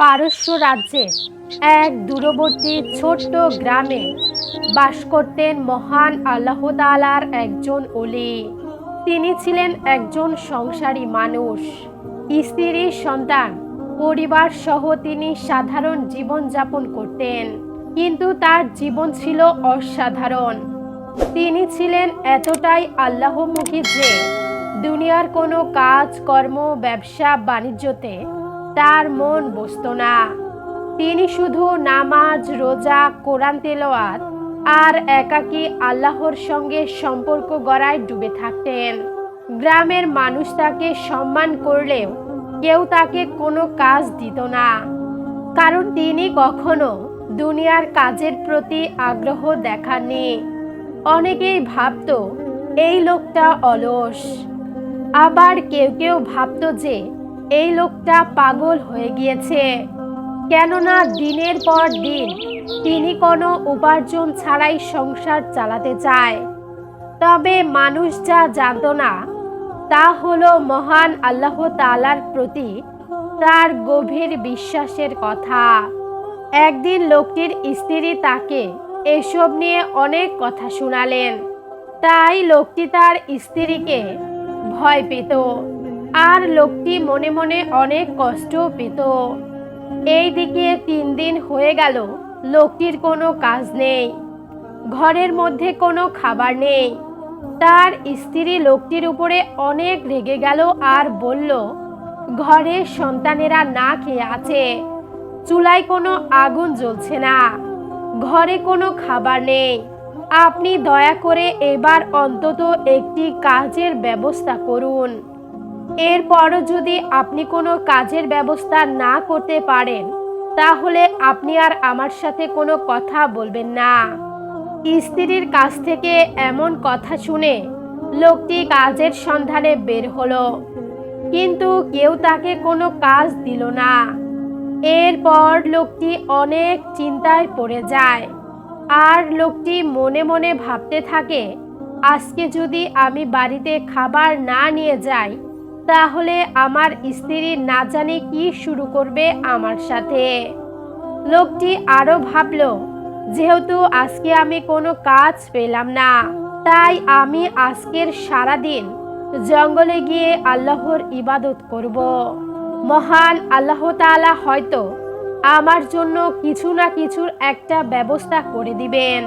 পারস্য রাজ্যে এক দূরবর্তী ছোট্ট গ্রামে বাস করতেন মহান আল্লাহ তাআলার একজন অলি তিনি ছিলেন একজন সংসারী মানুষ। স্ত্রী, সন্তান, পরিবার সহ তিনি সাধারণ জীবনযাপন করতেন। কিন্তু তার জীবন ছিল অসাধারণ। তিনি ছিলেন এতটাই আল্লাহমুখী যে দুনিয়ার কোনো কাজ, কর্ম, ব্যবসা, বাণিজ্যতে তার মন বসত না। তিনি শুধু নামাজ, রোজা, কোরআন তেলাওয়াত আর একাকী আল্লাহর সঙ্গে সম্পর্ক গড়ায় ডুবে থাকতেন। গ্রামের মানুষ তাকে সম্মান করলেও কেউ তাকে কোনো কাজ দিত না। কারণ তিনি কখনো দুনিয়ার কাজের প্রতি আগ্রহ দেখাননি। অনেকেই ভাবতো, এই লোকটা অলস। আবার কেউ কেউ ভাবতো যে এই লোকটা পাগল হয়ে গিয়েছে। কেননা দিনের পর দিন তিনি কোনো উপার্জন ছাড়াই সংসার চালাতে চায়। তবে মানুষ যা জানতো না, তা হলো মহান আল্লাহ তালার প্রতি তার গভীর বিশ্বাসের কথা। একদিন লোকটির স্ত্রী তাকে এসব নিয়ে অনেক কথা শোনালেন। তাই লোকটি তার স্ত্রীকে ভয় পেত। আর লোকটি মনে মনে অনেক কষ্ট পেত। এইদিকে তিন দিন হয়ে গেল, লোকটির কোনো কাজ নেই। ঘরের মধ্যে কোনো খাবার নেই। তার স্ত্রী লোকটির উপরে অনেক রেগে গেল আর বলল ঘরের সন্তানেরা না খেয়ে আছে। চুলায় কোনো আগুন জ্বলছে না। ঘরে কোনো খাবার নেই। আপনি দয়া করে এবার অন্তত একটি কাজের ব্যবস্থা করুন। এরপরও যদি আপনি কোনো কাজের ব্যবস্থা না করতে পারেন, তাহলে আপনি আর আমার সাথে কোনো কথা বলবেন না। স্ত্রীর কাছ থেকে এমন কথা শুনে লোকটি কাজের সন্ধানে বের হলো, কিন্তু কেউ তাকে কোনো কাজ দিল না। এরপর লোকটি অনেক চিন্তায় পড়ে যায়, আর লোকটি মনে মনে ভাবতে থাকে, আজকে যদি আমি বাড়িতে খাবার না নিয়ে যাই তাহলে আমার স্ত্রী না জানি কি শুরু করবে আমার সাথে। লোকটি আরও ভাবল, যেহেতু আজকে আমি কোনো কাজ পেলাম না, তাই আমি আজকের সারা দিন জঙ্গলে গিয়ে আল্লাহর ইবাদত করব। মহান আল্লাহ তাআলা হয়তো আমার জন্য কিছু না কিছুর একটা ব্যবস্থা করে দিবেন।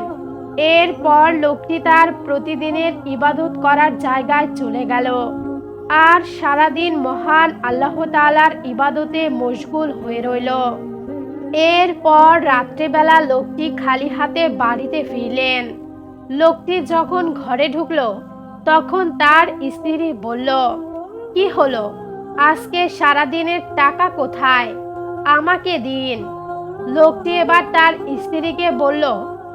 এরপর লোকটি তার প্রতিদিনের ইবাদত করার জায়গায় চলে গেল। আর সারাদিন মহান আল্লাহ তাআলার ইবাদতে মশগুল হয়ে রইল। এরপর রাত্রেবেলা লোকটি খালি হাতে বাড়িতে ফিরলেন। লোকটি যখন ঘরে ঢুকলো, তখন তার স্ত্রী বলল, কি হলো? আজকে সারাদিনের টাকা কোথায়? আমাকে দিন। লোকটি এবার তার স্ত্রীকে বলল,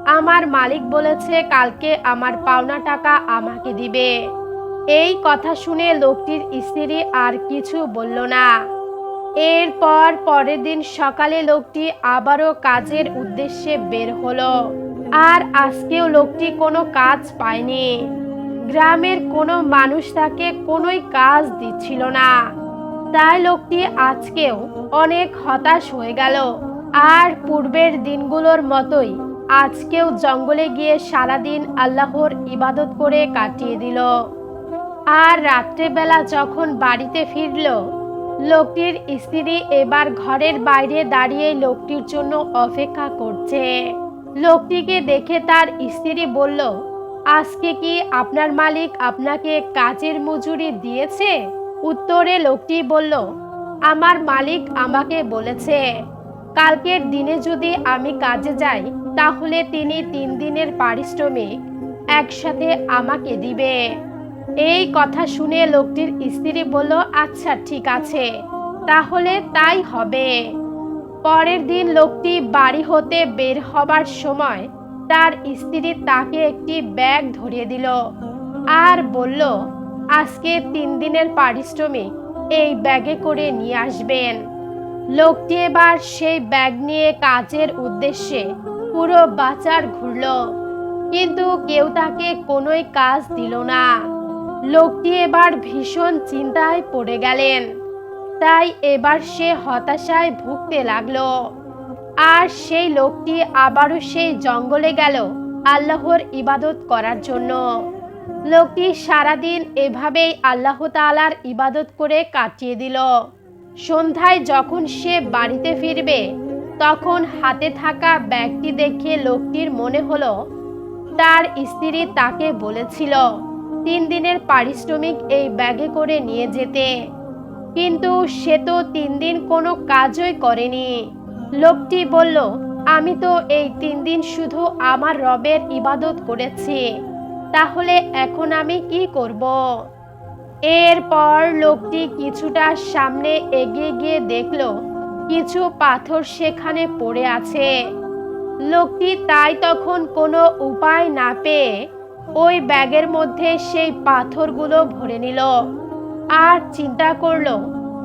আমার মালিক বলেছে কালকে আমার পাওনা টাকা আমাকে দিবে। এই কথা শুনে লোকটির স্ত্রী আর কিছু বলল না। এরপর পরের দিন সকালে লোকটি আবারও কাজের উদ্দেশ্যে বের হলো। আর আজকেও লোকটি কোনো কাজ পায়নি। গ্রামের কোনো মানুষ তাকে কোনোই কাজ দিচ্ছিল না। তাই লোকটি আজকেও অনেক হতাশ হয়ে গেল। আর পূর্বের দিনগুলোর মতোই আজকেও জঙ্গলে গিয়ে সারাদিন আল্লাহর ইবাদত করে কাটিয়ে দিল। আর রাত্রেবেলা যখন বাড়িতে ফিরল, লোকটির স্ত্রী এবার ঘরের বাইরে দাঁড়িয়ে লোকটির জন্য অপেক্ষা করছে। লোকটিকে দেখে তার স্ত্রী বলল, আজকে কি আপনার মালিক আপনাকে কাজের মজুরি দিয়েছে? উত্তরে লোকটি বলল, আমার মালিক আমাকে বলেছে, কালকের দিনে যদি আমি কাজে যাই, তাহলে তিনি তিন দিনের পারিশ্রমিক একসাথে আমাকে দিবে। এই কথা শুনে লোকটির স্ত্রী বলল আচ্ছা ঠিক আছে। তাহলে তাই হবে। পরের দিন লোকটি বাড়ি হতে বের হবার সময় তার স্ত্রী তাকে একটি ব্যাগ ধরিয়ে দিল আর বলল, আজকে তিন দিনের পারিশ্রমিক এই ব্যাগে করে নিয়ে আসবেন। লোকটি এবার সেই ব্যাগ নিয়ে কাজের উদ্দেশ্যে পুরো বাজার ঘুরল। কিন্তু কেউ তাকে কোনোই কাজ দিল না। লোকটি এবার ভীষণ চিন্তায় পড়ে গেলেন। তাই এবার সে হতাশায় ভুগতে লাগল। আর সেই লোকটি আবারও সেই জঙ্গলে গেল আল্লাহর ইবাদত করার জন্য। লোকটি সারাদিন এভাবেই আল্লাহ তাআলার ইবাদত করে কাটিয়ে দিল। সন্ধ্যায় যখন সে বাড়িতে ফিরবে, তখন হাতে থাকা ব্যাগটি দেখে লোকটির মনে হলো, তার স্ত্রী তাকে বলেছিল তিন দিনের পারিশ্রমিক এই ব্যাগে করে নিয়ে যেতে। কিন্তু সে তো তিন দিন কোনো কাজই করেনি। লোকটি বলল, আমি তো এই তিন দিন শুধু আমার রবের ইবাদত করেছি। তাহলে এখন আমি কি করব? এরপর লোকটি কিছুটা সামনে এগিয়ে গিয়ে দেখল, কিছু পাথর সেখানে পড়ে আছে। লোকটি তাই তখন কোনো উপায় না পেয়ে ওই ব্যাগের মধ্যে সেই পাথরগুলো ভরে নিল। আর চিন্তা করল,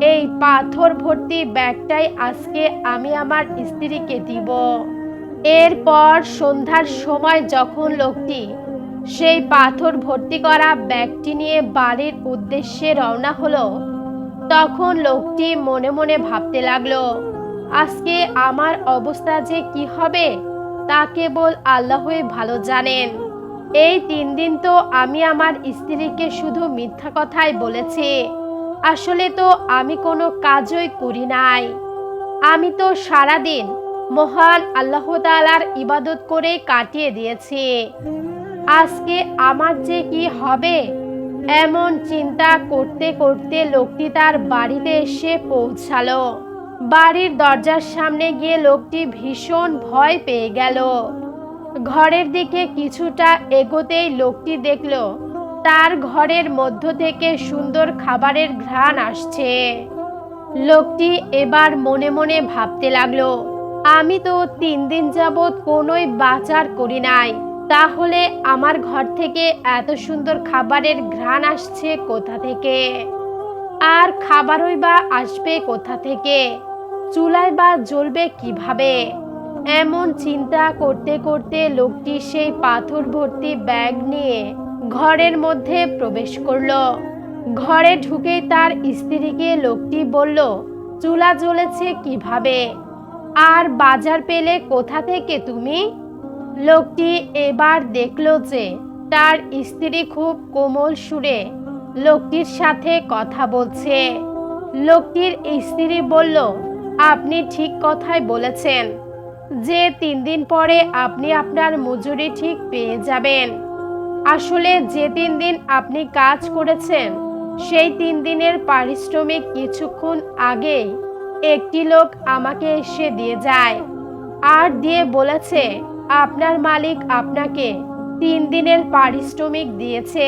এই পাথর ভর্তি ব্যাগটাই আজকে আমি আমার স্ত্রীকে দিব। এরপর সন্ধ্যার সময় যখন লোকটি সেই পাথর ভর্তি করা ব্যাগটি নিয়ে বাড়ির উদ্দেশ্যে রওনা হলো, তখন লোকটি মনে মনে ভাবতে লাগল, আজকে আমার অবস্থা যে কি হবে, তা কেবল আল্লাহই ভালো জানেন। এই তিন দিন তো আমি আমার স্ত্রীকে শুধু মিথ্যা কথাই বলেছি। আসলে তো আমি কোনো কাজই করি নাই। আমি তো সারাদিন মহান আল্লাহ তালার ইবাদত করে কাটিয়ে দিয়েছি। আজকে আমার যে কি হবে এমন চিন্তা করতে করতে লোকটি তার বাড়িতে এসে পৌঁছালো। বাড়ির দরজার সামনে গিয়ে লোকটি ভীষণ ভয় পেয়ে গেল। ঘরের দিকে কিছুটা এগোতেই লোকটি দেখল, তার ঘরের মধ্য থেকে সুন্দর খাবারের ঘ্রাণ আসছে। লোকটি এবার মনে মনে ভাবতে লাগল, আমি তো তিন দিন যাবৎ কোনোই বাজার করি নাই। তাহলে আমার ঘর থেকে এত সুন্দর খাবারের ঘ্রাণ আসছে কোথা থেকে? আর খাবারই বা আসবে কোথা থেকে? চুলায় বা জ্বলবে কীভাবে? এমন চিন্তা করতে করতে লোকটি সেই পাথর ভর্তি ব্যাগ নিয়ে ঘরের মধ্যে প্রবেশ করল। ঘরে ঢুকেই তার স্ত্রীকে লোকটি বলল, চুলা জ্বলেছে কীভাবে? আর বাজার পেলে কোথা থেকে তুমি? লোকটি এবার দেখল যে তার স্ত্রী খুব কোমল সুরে লোকটির সাথে কথা বলছে। লোকটির স্ত্রী বলল, আপনি ঠিক কথাই বলেছেন। যে তিন দিন পরে আপনি আপনার মজুরি ঠিক পেয়ে যাবেন। আসলে যে তিন দিন আপনি কাজ করেছেন, সেই তিন দিনের পারিশ্রমিক কিছুক্ষণ আগেই একটি লোক আমাকে এসে দিয়ে যায় আর দিয়ে বলেছে, আপনার মালিক আপনাকে তিন দিনের পারিশ্রমিক দিয়েছে।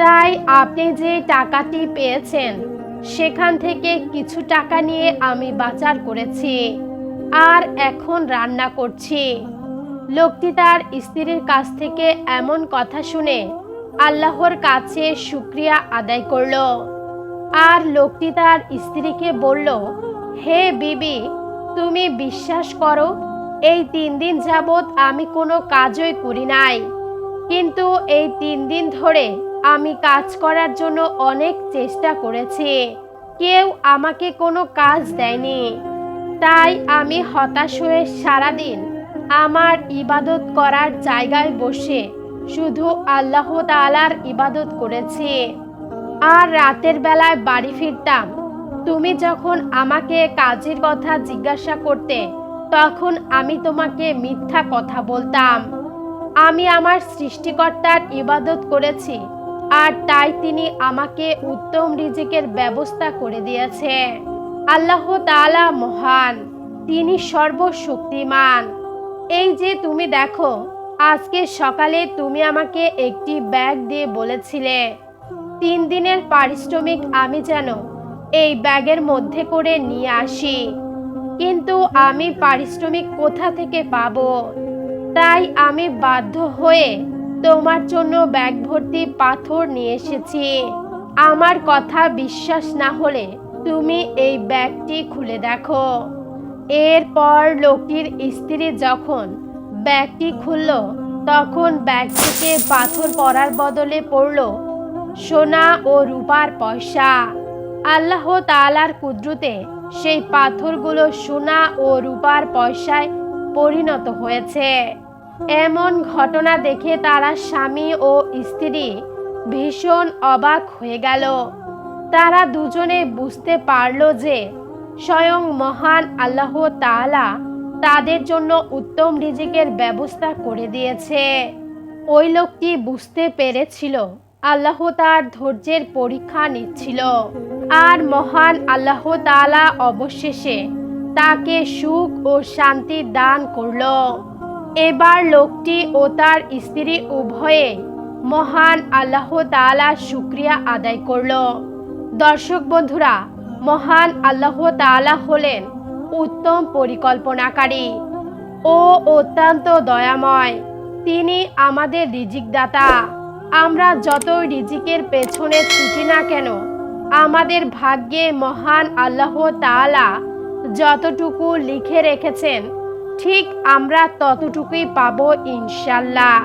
তাই আপনি যে টাকাটি পেয়েছেন, সেখান থেকে কিছু টাকা নিয়ে আমি বাজার করেছি। আর এখন রান্না করছি। লোকটি তার স্ত্রীর কাছ থেকে এমন কথা শুনে আল্লাহর কাছে শুক্রিয়া আদায় করল। আর লোকটি তার স্ত্রীকে বলল, হে বিবি, তুমি বিশ্বাস করো, এই তিন দিন যাবৎ আমি কোনো কাজই করি নাই। কিন্তু এই তিন দিন ধরে আমি কাজ করার জন্য অনেক চেষ্টা করেছি। কেউ আমাকে কোনো কাজ দেয়নি। তাই আমি হতাশ হয়ে সারাদিন আমার ইবাদত করার জায়গায় বসে শুধু আল্লাহ তাআলার ইবাদত করেছি। আর রাতের বেলায় বাড়ি ফিরতাম। তুমি যখন আমাকে কাজের কথা জিজ্ঞাসা করতে, তখন আমি তোমাকে মিথ্যা কথা বলতাম। আমি আমার সৃষ্টিকর্তার ইবাদত করেছি, আর তাই তিনি আমাকে উত্তম রিজিকের ব্যবস্থা করে দিয়েছে। আল্লাহ তাআলা মহান, তিনি সর্বশক্তিমান। এই যে তুমি দেখো, আজকে সকালে তুমি আমাকে একটি ব্যাগ দিয়ে বলেছিলে, তিন দিনের পারিশ্রমিক আমি যেন এই ব্যাগের মধ্যে করে নিয়ে আসি। কিন্তু আমি পারিশ্রমিক কোথা থেকে পাব? তাই আমি বাধ্য হয়ে তোমার জন্য ব্যাগ ভর্তি পাথর নিয়ে এসেছি। আমার কথা বিশ্বাস না হলে তুমি এই ব্যাগটি খুলে দেখো। এরপর লোকটির স্ত্রী যখন ব্যাগটি খুলল, তখন ব্যাগ থেকে পাথর পড়ার বদলে পড়ল সোনা ও রূপার পয়সা। আল্লাহ তাআলার কুদরতে সেই পাথরগুলো সোনা ও রূপার পয়সায় পরিণত হয়েছে। এমন ঘটনা দেখে তারা স্বামী ও স্ত্রী ভীষণ অবাক হয়ে গেল। তারা দুজনে বুঝতে পারল যে স্বয়ং মহান আল্লাহ তাআলা তাদের জন্য উত্তম রিজিকের ব্যবস্থা করে দিয়েছে। ওই লোকটি বুঝতে পেরেছিল আল্লাহ তার ধৈর্যের পরীক্ষা নিচ্ছিল আর মহান আল্লাহ তাআলা অবশেষে তাকে সুখ ও শান্তি দান করল। এবার লোকটি ও তার স্ত্রী উভয়ে মহান আল্লাহ তাআলার শুক্রিয়া আদায় করল। দর্শক বন্ধুরা, মহান আল্লাহ তাআলা হলেন উত্তম পরিকল্পনাকারী ও অত্যন্ত দয়াময়। তিনি আমাদের রিজিকদাতা। আমরা যতই রিজিকের পেছনে ছুটি না কেন, আমাদের ভাগ্যে মহান আল্লাহ তাআলা যতটুকু লিখে রেখেছেন, ঠিক আমরা ততটুকুই পাবো ইনশাল্লাহ